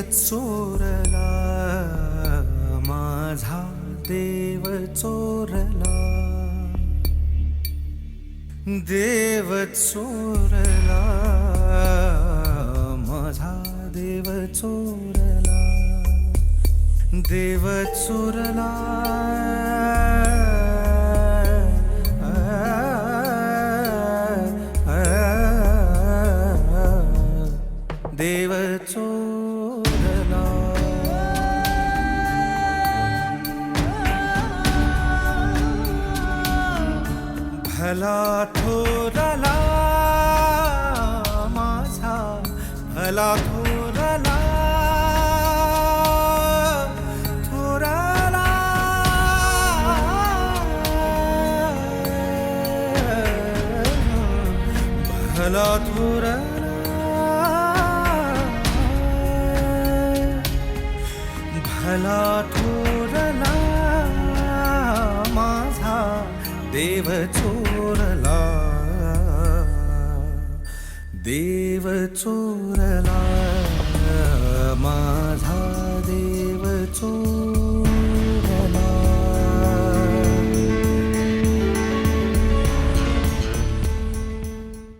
चोरला माझा देव चोरला देव चोरला माझा देव चोरला देव चोरला देव चोरला. भला थोरला माझा भला थोरला. थोरला. भला थोरला. भला थोरला माझा देव चोरला. देव चोरला माझा देव चोर